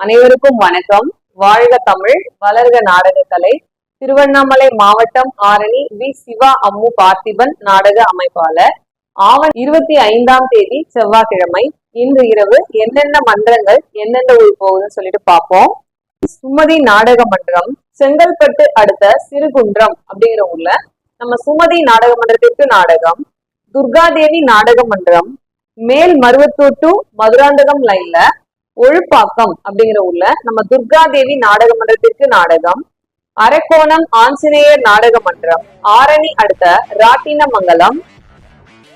அனைவருக்கும் வணக்கம். வாழ்க தமிழ் வளர்க நாடகக்கலை. திருவண்ணாமலை மாவட்டம் ஆரணி வி. சிவா அம்மு பார்த்திபன் நாடக அமைப்பாளர். ஆவன் இருபத்தி ஐந்தாம் தேதி செவ்வாய்க்கிழமை இன்று இரவு என்னென்ன மன்றங்கள் என்னென்ன ஊர் போகுதுன்னு சொல்லிட்டு பார்ப்போம். சுமதி நாடக மன்றம் செங்கல்பட்டு அடுத்த சிறுகுன்றம் அப்படிங்கிற ஊர்ல நம்ம சுமதி நாடக மன்றத்திற்கு நாடகம் துர்காதேவி நாடக மன்றம் மேல் மருவத்தூர் டு மதுராந்தகம் லைன்ல ஒழுப்பாக்கம் அப்படிங்கிற ஊர்ல நம்ம துர்காதேவி நாடக மன்றத்திற்கு நாடகம் அரக்கோணம் ஆஞ்சநேயர் நாடக மன்றம் ஆரணி அடுத்த ராட்டினமங்கலம்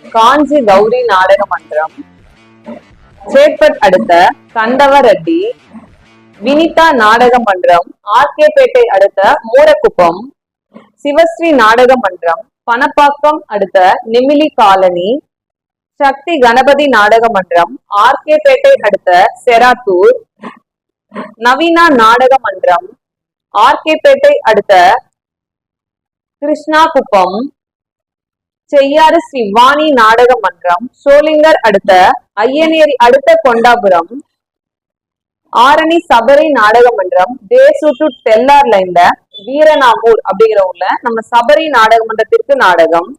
காஞ்சி கௌரி நாடக மன்றம் சேட்பட் அடுத்த கண்டவரெட்டி வினிதா நாடக மன்றம் ஆர்கேபேட்டை அடுத்த மூரக்குப்பம் சிவஸ்ரீ நாடக மன்றம் பணப்பாக்கம் அடுத்த நெமிலி காலனி சக்தி கணபதி நாடக மன்றம் ஆர்கேபேட்டை அடுத்த செராத்தூர் நவீனா நாடக மன்றம் ஆர்கேபேட்டை அடுத்த கிருஷ்ணா குப்பம் செய்யாறு சிவானி நாடக மன்றம் சோளிங்கர் அடுத்த ஐயனேரி அடுத்த கொண்டாபுரம் ஆரணி சபரி நாடக மன்றம் தேசூட்டு டு தெல்லார் லைன்ல வீரநாமூர் அப்படிங்கிற ஊர்ல நம்ம சபரி நாடக மன்றத்திற்கு நாடகம்.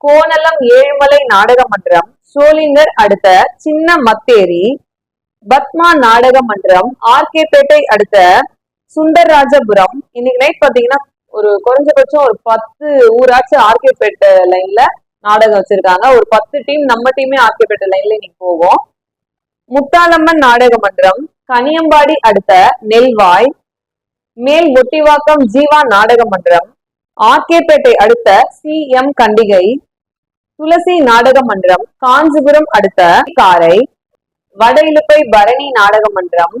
கோணலம் ஏழுமலை நாடக மன்றம் சோளிங்கர் அடுத்த சின்ன மத்தேரி பத்மா நாடக மன்றம் ஆர்கேபேட்டை அடுத்த சுந்தர்ராஜபுரம் இன்னைக்கு நைட் பாத்தீங்கன்னா ஒரு குறைஞ்சபட்சம் ஒரு பத்து ஊராச்சு ஆர்கேபேட்டை லைன்ல நாடகம் வச்சிருக்காங்க. ஒரு பத்து டீம் நம்ம டீமே ஆர்கேபேட்டை லைன்ல இன்னைக்கு போவோம். முத்தாலம்மன் நாடக மன்றம் கனியம்பாடி அடுத்த நெல்வாய் மேல் ஒட்டிவாக்கம் ஜீவா நாடக மன்றம் ஆர்கேபேட்டை அடுத்த சி எம் கண்டிகை துளசி நாடக மன்றம் காஞ்சிபுரம் அடுத்த காரை வட இலுப்பை பரணி நாடக மன்றம்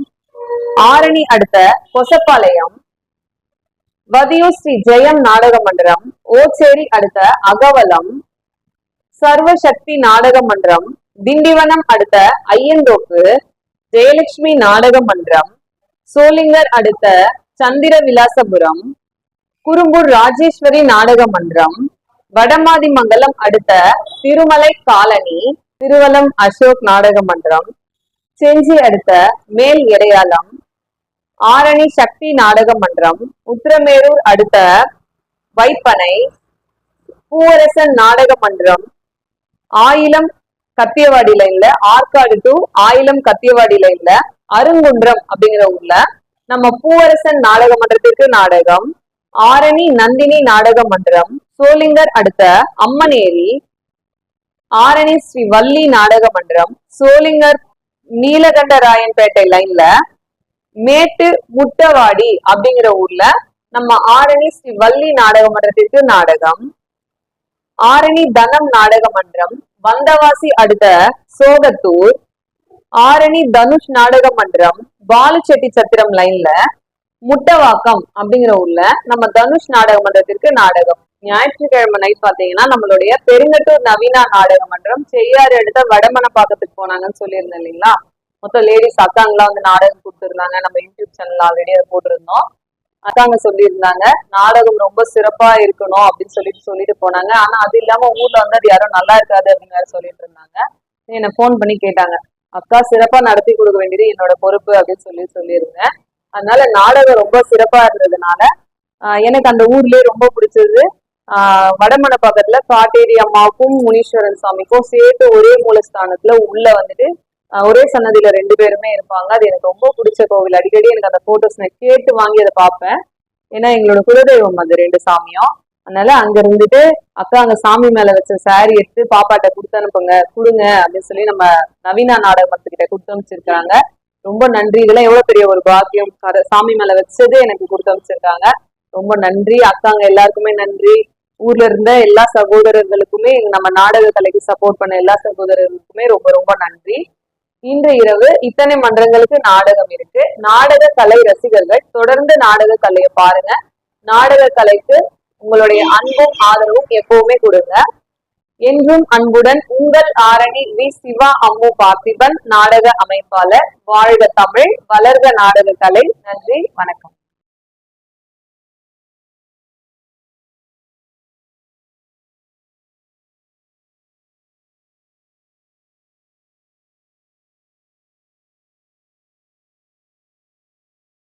ஆரணி அடுத்த கொசப்பாளையம் வதியூர் ஸ்ரீ ஜெயம் நாடக மன்றம் ஓச்சேரி அடுத்த அகவலம் சர்வசக்தி நாடக மன்றம் திண்டிவனம் அடுத்த ஐயந்தோப்பு ஜெயலட்சுமி நாடக மன்றம் சோளிங்கர் அடுத்த சந்திர விலாசபுரம் குறும்பூர் ராஜேஸ்வரி நாடக மன்றம் வடமாதிமங்கலம் அடுத்த திருமலை காலனி திருவலம் அசோக் நாடக மன்றம் செஞ்சி அடுத்த மேல் இடையாளம் ஆரணி சக்தி நாடக மன்றம் உத்திரமேரூர் அடுத்த வைப்பனை பூவரசன் நாடக மன்றம் ஆயிலம் கத்தியவாடி லைன்ல ஆற்காடு டு ஆயிலம் கத்தியவாடி லைன்ல அருங்குன்றம் அப்படிங்கிற ஊர்ல நம்ம பூவரசன் நாடக மன்றத்திற்கு நாடகம் ஆரணி நந்தினி நாடக மன்றம் சோளிங்கர் அடுத்த அம்மனேரி ஆரணி ஸ்ரீ வள்ளி நாடக மன்றம் சோளிங்கர் நீலகண்டராயன்பேட்டை லைன்ல மேட்டு முட்டவாடி அப்படிங்கிற ஊர்ல நம்ம ஆரணி ஸ்ரீ வள்ளி நாடக மன்றத்திற்கு நாடகம். ஆரணி தனம் நாடக மன்றம் வந்தவாசி அடுத்த சோகத்தூர் ஆரணி தனுஷ் நாடக மன்றம் பாலுச்செட்டி சத்திரம் லைன்ல முட்டவாக்கம் அப்படிங்கிற ஊர்ல நம்ம தனுஷ் நாடக மன்றத்திற்கு நாடகம். ஞாயிற்றுக்கிழமை நைட் பாத்தீங்கன்னா நம்மளுடைய பெருங்கட்டூர் நவீனா நாடக மன்றம் செய்யாறு அடுத்த வடமனப்பாக்கத்துக்கு போனாங்கன்னு சொல்லியிருந்தேன் இல்லைங்களா? மொத்தம் லேடிஸ் அக்காங்களா வந்து நாடகம் கொடுத்துருந்தாங்க. நம்ம யூடியூப் சேனல் ஆல்ரெடி அதை போட்டிருந்தோம். அக்காங்க சொல்லியிருந்தாங்க நாடகம் ரொம்ப சிறப்பா இருக்கணும் அப்படின்னு சொல்லிட்டு சொல்லிட்டு போனாங்க. ஆனா அது இல்லாம ஊர்ல வந்து அது யாரும் நல்லா இருக்காது அப்படின்னு வேற சொல்லிட்டு இருந்தாங்க. என்னை ஃபோன் பண்ணி கேட்டாங்க. அக்கா சிறப்பா நடத்தி கொடுக்க வேண்டியது என்னோட பொறுப்பு அப்படின்னு சொல்லி சொல்லியிருந்தேன். அதனால நாடகம் ரொம்ப சிறப்பா இருந்ததுனால எனக்கு அந்த ஊர்லயே ரொம்ப பிடிச்சது. வடமன பக்கத்துல காட்டேரி அம்மாவுக்கும் முனீஸ்வரன் சாமிக்கும் சேர்த்து ஒரே மூலஸ்தானத்துல உள்ள வந்துட்டு ஒரே சன்னதியில ரெண்டு பேருமே இருப்பாங்க. அது எனக்கு ரொம்ப பிடிச்ச கோவில். அடிக்கடி எனக்கு அந்த போட்டோஸ் நான் கேட்டு வாங்கி அதை பார்ப்பேன். ஏன்னா எங்களோட குலதெய்வம் அது ரெண்டு சாமியும். அதனால அங்க இருந்துட்டு அக்கா அங்க சாமி மேல வச்ச சாரி எடுத்து பாப்பாட்ட கொடுத்து அனுப்புங்க. கொடுங்க அப்படின்னு சொல்லி நம்ம நவீனா நாடகத்துக்கிட்ட கொடுத்து அனுப்பிச்சிருக்காங்க. ரொம்ப நன்றி. இதெல்லாம் எவ்வளவு பெரிய ஒரு பாக்கியம். சாமி மேல வச்சது எனக்கு கொடுத்து அனுப்பிச்சிருக்காங்க. ரொம்ப நன்றி. அக்காங்க எல்லாருக்குமே நன்றி. ஊர்ல இருந்த எல்லா சகோதரர்களுக்குமே நம்ம நாடக கலைக்கு சப்போர்ட் பண்ண எல்லா சகோதரர்களுக்குமே ரொம்ப ரொம்ப நன்றி. இன்று இரவு இத்தனை மன்றங்களுக்கு நாடகம் இருக்கு. நாடக கலை ரசிகர்கள் தொடர்ந்து நாடக கலையை பாருங்க. நாடக கலைக்கு உங்களுடைய அன்பும் ஆதரவும் எப்பவுமே கொடுங்க. என்றும் அன்புடன் உங்கள் ஆரணி வி. சிவா அம்மு பார்த்திபன் நாடக அமைப்பாளர் வாழ்க தமிழ் வளர்க நாடக கலை. நன்றி வணக்கம்.